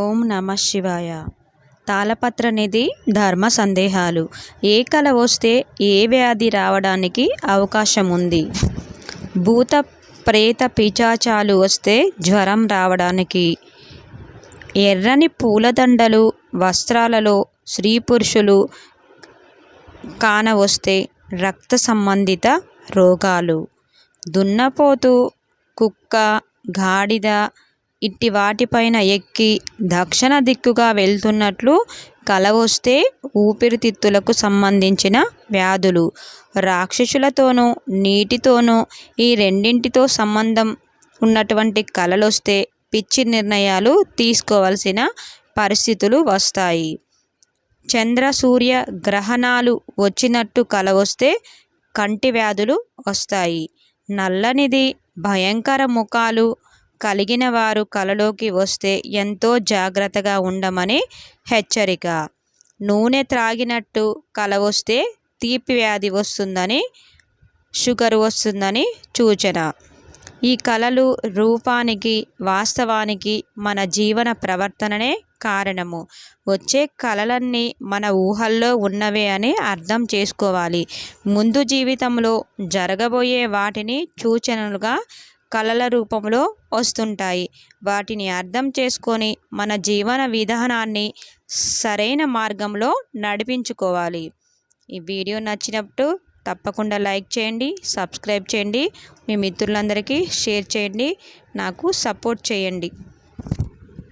ఓం నమ శివాయ. తాళపత్ర నిధి ధర్మ సందేహాలు. ఏ కల వస్తే ఏ వ్యాధి రావడానికి అవకాశం ఉంది భూత ప్రేత పిచాచాలు వస్తే జ్వరం రావడానికి. ఎర్రని పూలదండలు వస్త్రాలలో స్త్రీ పురుషులు కానవస్తే రక్త సంబంధిత రోగాలు. దున్నపోతు కుక్క గాడిద ఇట్టి వాటిపైన ఎక్కి దక్షిణ దిక్కుగా వెళ్తున్నట్లు కల వస్తే ఊపిరితిత్తులకు సంబంధించిన వ్యాధులు. రాక్షసులతోనూ నీటితోనూ ఈ రెండింటితో సంబంధం ఉన్నటువంటి కలలొస్తే పిచ్చి నిర్ణయాలు తీసుకోవాల్సిన పరిస్థితులు వస్తాయి. చంద్ర సూర్య గ్రహణాలు వచ్చినట్టు కల వస్తే కంటి వ్యాధులు వస్తాయి. నల్లనిది భయంకర ముఖాలు కలిగిన వారు కలలోకి వస్తే ఎంతో జాగ్రత్తగా ఉండమని హెచ్చరిక. నూనె త్రాగినట్టు కల వస్తే తీపి వ్యాధి వస్తుందని షుగర్ వస్తుందని సూచన. ఈ కళలు రూపానికి వాస్తవానికి మన జీవన ప్రవర్తననే కారణము. వచ్చే కళలన్నీ మన ఊహల్లో ఉన్నవే అని అర్థం చేసుకోవాలి. ముందు జీవితంలో జరగబోయే వాటిని సూచనలుగా కళల రూపంలో వస్తుంటాయి. వాటిని అర్థం చేసుకొని మన జీవన విధానాన్ని సరైన మార్గంలో నడిపించుకోవాలి. ఈ వీడియో నచ్చినప్పుడు తప్పకుండా లైక్ చేయండి సబ్స్క్రైబ్ చేయండి మీ మిత్రులందరికీ షేర్ చేయండి నాకు సపోర్ట్ చేయండి.